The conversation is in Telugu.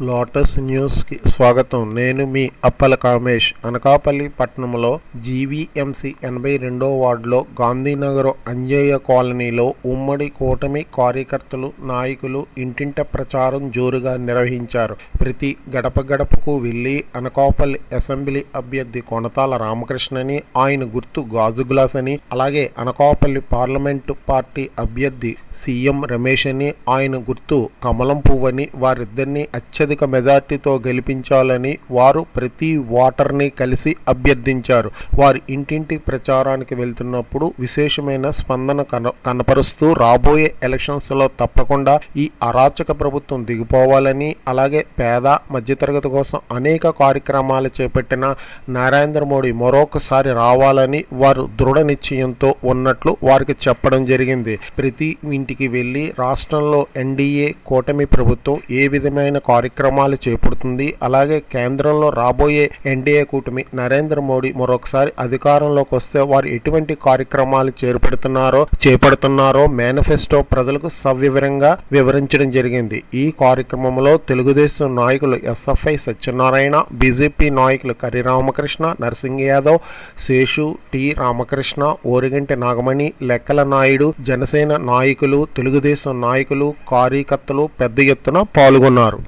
లోటస్ న్యూస్కి స్వాగతం. నేను మీ అప్పల కామేష్. అనకాపల్లి పట్టణంలో జీవీఎంసీ ఎనభై రెండో వార్డులో గాంధీనగర్ అంజయ్య కాలనీలో ఉమ్మడి కూటమి కార్యకర్తలు నాయకులు ఇంటింట ప్రచారం జోరుగా నిర్వహించారు. ప్రతి గడప గడపకు వెళ్ళి అనకాపల్లి అసెంబ్లీ అభ్యర్థి కొనతాల రామకృష్ణని ఆయన గుర్తు గాజు గ్లాస్ అని అలాగే అనకాపల్లి పార్లమెంటు పార్టీ అభ్యర్థి సీఎం రమేష్ అని ఆయన గుర్తు కమలం పువ్వని వారిద్దరిని అత్యధిక మెజార్టీతో గెలిపించాలని వారు ప్రతి ఓటర్ని కలిసి అభ్యర్థించారు. వారి ఇంటింటి ప్రచారానికి వెళ్తున్నప్పుడు విశేషమైన స్పందన కన కనపరుస్తూ రాబోయే ఎలక్షన్స్లో తప్పకుండా ఈ అరాచక ప్రభుత్వం దిగిపోవాలని అలాగే పేద మధ్యతరగతి కోసం అనేక కార్యక్రమాలు చేపట్టిన నరేంద్ర మోడీ మరొకసారి రావాలని వారు దృఢ నిశ్చయంతో ఉన్నట్లు వారికి చెప్పడం జరిగింది. ప్రతి ఇంటికి వెళ్ళి రాష్ట్రంలో ఎన్డీఏ కూటమి ప్రభుత్వం ఏ విధమైన కార్యక్రమాలు చేపడుతుంది. అలాగే కేంద్రంలో రాబోయే ఎన్డీఏ కూటమి నరేంద్ర మోడీ మరొకసారి అధికారంలోకి వస్తే వారు ఎటువంటి కార్యక్రమాలు చేపడుతున్నారో చేపడుతున్నారో మేనిఫెస్టో ప్రజలకు సవివరంగా వివరించడం జరిగింది. ఈ కార్యక్రమంలో తెలుగుదేశం నాయకులు ఎస్ఎఫ్ఐ సత్యనారాయణ బీజేపీ నాయకులు కరి రామకృష్ణ నరసింహ యాదవ్ శేషు టి రామకృష్ణ ఓరిగంటి నాగమణి లెక్కల నాయుడు జనసేన నాయకులు తెలుగుదేశం నాయకులు కార్యకర్తలు పెద్ద ఎత్తున పాల్గొన్నారు.